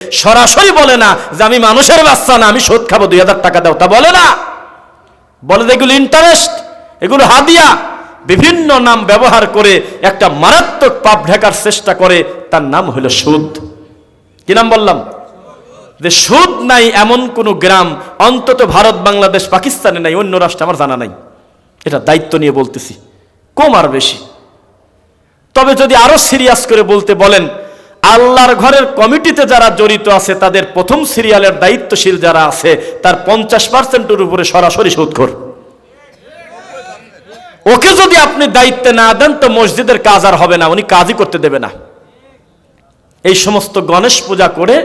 সরাসরি বলে না যে আমি মানুষের বাচ্চা না, আমি সুদ খাব, দুই হাজার টাকা দাও। তা বলে না। বলে এগুলো ইন্টারেস্ট এগুলো হাদিয়া। বিভিন্ন নাম ব্যবহার করে একটা মারাত্মক পাপ ঢাকার চেষ্টা করে, তার নাম হলো সুদ। কি নাম বললাম? যে সুদ নাই এমন কোন গ্রাম, অন্তত ভারত, বাংলাদেশ, পাকিস্তানে নাই, অন্য রাষ্ট্রে আমার জানা নাই। এটা দায়িত্ব নিয়ে বলতেছি। কম আর বেশি। তবে যদি আরও সিরিয়াস করে বলতে বলেন আল্লাহর ঘরের কমিটিতে যারা জড়িত আছে, তাদের প্রথম সিরিয়ালের দায়িত্বশীল যারা আছে, তার পঞ্চাশ পার্সেন্টের উপরে সরাসরি সুদখোর। ওকে যদি আপনি দায়িত্বে না দেন, তো মসজিদের কাজ আর হবে না, উনি কাজই করতে দেবে না। এই সমস্ত গণেশ পূজা করে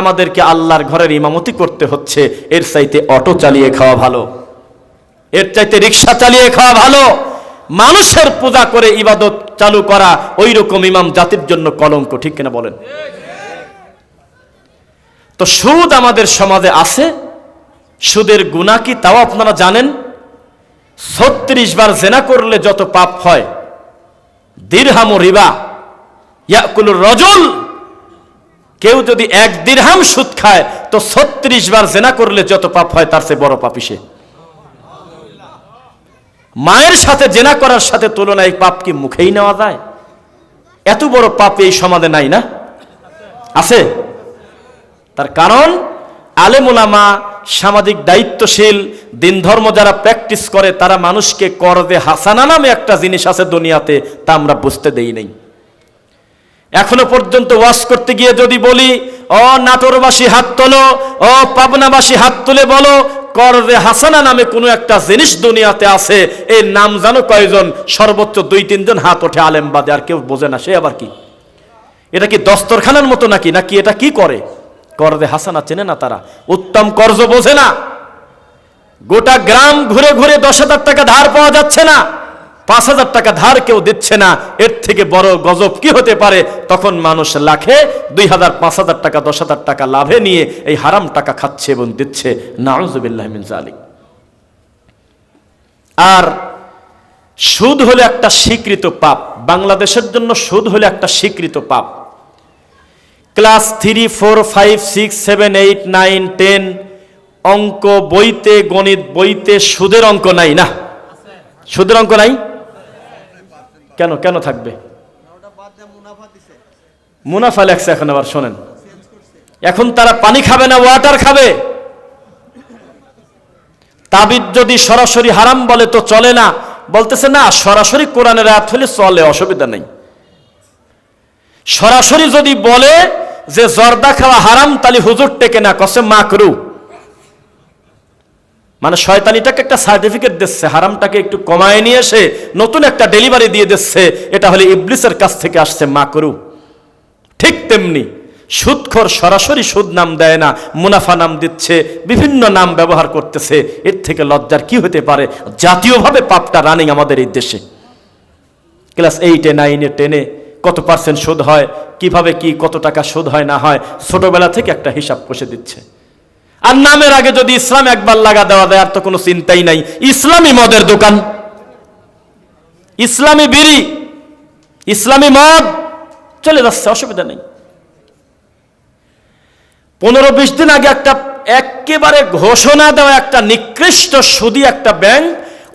আমাদেরকে আল্লাহর ঘরের ইমামতি করতে হচ্ছে। এর চাইতে অটো চালিয়ে খাওয়া ভালো। এর চাইতে রিক্সা চালিয়ে খাওয়া ভালো। মানুষের পূজা করে ইবাদত চালু করা ওই রকম ইমাম জাতির জন্য কলঙ্ক, ঠিক কিনা বলেন? তো সুদ আমাদের সমাজে আছে, সুদের গুণা কি তাও আপনারা জানেন? ছত্রিশ বার জেনা করলে যত পাপ হয়, দীর্হাম রিবা, ইয়াকুলুর রজুল। কেউ যদি এক দিরহাম সুদ খায়, তো ছত্রিশ বার জেনা করলে যত পাপ হয়, তার চেয়ে বড় পাপি সে মায়ের সাথে জেনা করার সাথে তুলনায় পাপ কি মুখেই নেওয়া যায়? এত বড় পাপ এই সমাজে নাই না? আছে। তার কারণ আলেমুলামা সামাজিক দায়িত্বশীল, দিন ধর্ম যারা প্র্যাকটিস করে, তারা মানুষকে করদে হাসানা নামে একটা জিনিস আছে দুনিয়াতে, তা আমরা বুঝতে দেই নাই। এখনও পর্যন্ত ওয়াশ করতে গিয়ে যদি বলি, অ, নাটোরবাসী হাত তোলো, অ, পাবনাবাসী হাত তুলে বলো করদে হাসানা নামে কোনো একটা জিনিস দুনিয়াতে আছে এই নাম জানো কয়জন? সর্বোচ্চ দুই, তিনজন হাত ওঠে আলেম বাদে, আর কেউ বোঝে না, সে আবার কি? এটা কি দস্তরখানার মতো নাকি? নাকি এটা কি করে? করবে হাসানা, চেনে না তারা। উত্তম কর্জ বোঝে না। গোটা গ্রাম ঘুরে ঘুরে দশ হাজার টাকা ধার পাওয়া যাচ্ছে না। পাঁচ হাজার টাকা ধার কেউ দিচ্ছে না, এর থেকে বড় গজব কি হতে পারে? তখন মানুষ লাখে দুই হাজার, পাঁচ হাজার টাকা, দশ হাজার টাকা লাভে নিয়ে এই হারাম টাকা খাচ্ছে এবং দিচ্ছে। নাউজুবিল্লাহমিন আর সুদ হলো একটা স্বীকৃত পাপ। বাংলাদেশের জন্য সুদ হলো একটা স্বীকৃত পাপ। Class three, four, five, six, seven, eight, nine, ten অঙ্ক বইতে, গণিত বইতে সুদের অঙ্ক নাই না? সুদের অঙ্ক নাই? কেন কেন থাকবে? মুনাফা লেখছে এখন আবার, শোনেন। এখন তারা পানি খাবে না ওয়াটার খাবে? তাবিদ যদি সরাসরি হারাম বলে, তো চলে না। বলতেছে, না, সরাসরি কোরআনের আয়াত হলে চলে, অসুবিধা নেই। সরাসরি যদি বলে যে জর্দা খাওয়া হারাম তালি হুজুর টেকে না, কসে মাকরু। মানে শয়তানিটাকে একটা সার্টিফিকেট দিচ্ছে, হারামটাকে একটু কমায় নিয়ে এসে নতুন একটা ডেলিভারি দিয়ে দিচ্ছে, এটা হলে ইবলিসের কাছ থেকে আসছে মাকরু। ঠিক তেমনি সুদখোর সরাসরি সুদ নাম দেয় না, মুনাফা নাম দিচ্ছে, বিভিন্ন নাম ব্যবহার করতেছে, এর থেকে লজ্জার কি হতে পারে? জাতীয়ভাবে পাপটা রানিং আমাদের এই দেশে। ক্লাস এইটে নাইনে টেনে কত পার্সেন্ট সুদ হয়, কীভাবে কি, কত টাকা সুদ হয়, না হয়, ছোটবেলা থেকে একটা হিসাব কষে দিচ্ছে। আর নামের আগে যদি ইসলাম একবার লাগা দেওয়া দেয় আর তো কোনো চিন্তাই নাই। ইসলামী মদের দোকান। ইসলামী বিড়ি, ইসলামী মদ, চলে যাচ্ছে, অসুবিধা নেই। পনেরো বিশ দিন আগে একটা একেবারে ঘোষণা দেওয়া একটা নিকৃষ্ট সুদী একটা ব্যাংক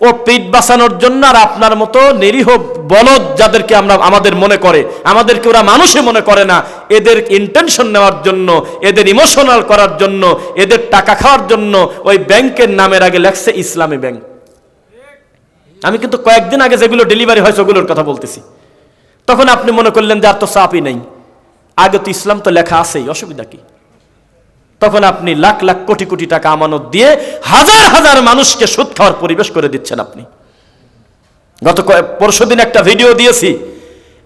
ও পেট বাঁচানোর জন্য আর আপনার মতো নিরীহ বলদ যাদেরকে আমরা, আমাদের মনে করে, আমাদেরকে ওরা মানুষই মনে করে না, এদের ইন্টেনশন নেওয়ার জন্য, এদের ইমোশনাল করার জন্য, এদের টাকা খাওয়ার জন্য ওই ব্যাংকের নামের আগে লেখছে ইসলামী ব্যাংক। আমি কিন্তু কয়েকদিন আগে যেগুলো ডেলিভারি হয়েছে ওগুলোর কথা বলতেছি। তখন আপনি মনে করলেন যে আর তো চাপই নেই। আগে তো ইসলাম তো লেখা আছেই, অসুবিধা কি? তখন আপনি লাখ লাখ কোটি কোটি টাকা আমানত দিয়ে হাজার হাজার মানুষকে সুদ খাওয়ার পরিবেশ করে দিচ্ছেন আপনি। গত পরশু দিন একটা ভিডিও দিয়েছি।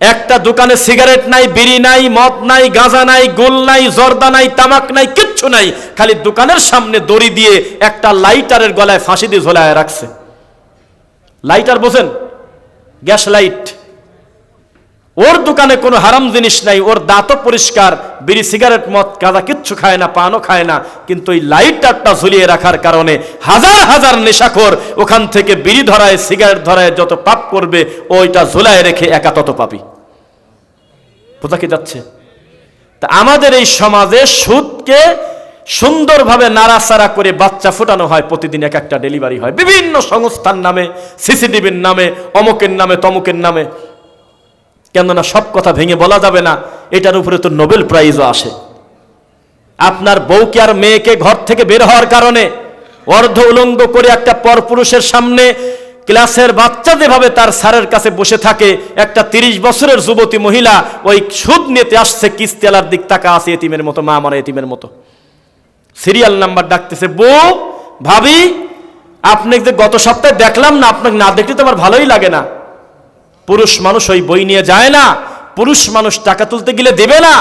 একটা দোকানে সিগারেট নাই, বিড়ি নাই, মদ নাই, গাঁজা নাই, গোল নাই, জর্দা নাই, তামাক নাই, কিচ্ছু নাই। খালি দোকানের সামনে দড়ি দিয়ে একটা লাইটারের গলায় ফাঁসি দিয়ে ঝোলায় রাখছে। লাইটার বোঝেন? Gas light. ওর দোকানে কোনো হারাম জিনিস নাই, ওর দাঁতও পরিষ্কার, বিড়ি, সিগারেট, মদ কাদা কিচ্ছু খায় না, পানও খায় না। কিন্তু ওই লাইটারটা ঝুলিয়ে রাখার কারণে হাজার হাজার নেশাখোর ওখান থেকে বিড়ি ধরায়, সিগারেট ধরায়, যত পাপ করবে, ওইটা ঝুলায় রেখে একা তত পাপি। বোঝা কি যাচ্ছে? তা আমাদের এই সমাজে সুদকে সুন্দরভাবে নাড়াচাড়া করে বাচ্চা ফোটানো হয়, প্রতিদিন এক একটা ডেলিভারি হয়। বিভিন্ন সংস্থার নামে, সিসিটিভির নামে, অমুকের নামে, তমুকের নামে। কেননা সব কথা ভেঙে বলা যাবে না, এটার উপরে তো নোবেল প্রাইজও আসে। আপনার বউকে আর মেয়েকে ঘর থেকে বের হওয়ার কারণে অর্ধ উলঙ্গ করে একটা পরপুরুষের সামনে ক্লাসের বাচ্চা যেভাবে তার স্যারের কাছে বসে থাকে, একটা তিরিশ বছরের যুবতী মহিলা ওই সুদ নিতে আসছে কিস্তেলার দিক তাকা আছে এতিমের মতো, মা মারা এতিমের মতো। সিরিয়াল নাম্বার ডাকতেছে, বউ, ভাবি, আপনি যে গত সপ্তাহে দেখলাম না, আপনাকে না দেখলে তো আমার ভালোই লাগে না। পুরুষ মানুষ ওই বই নিয়ে যায় না, পুরুষ মানুষ টাকা তুলতে গেলে দেবে না।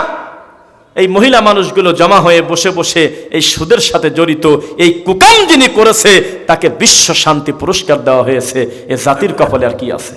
এই মহিলা মানুষগুলো জমা হয়ে বসে বসে এই সুদের সাথে জড়িত, এই কুকাম যিনি করেছে, তাকে বিশ্ব শান্তি পুরস্কার দেওয়া হয়েছে। এ জাতির কপালে আর কি আছে?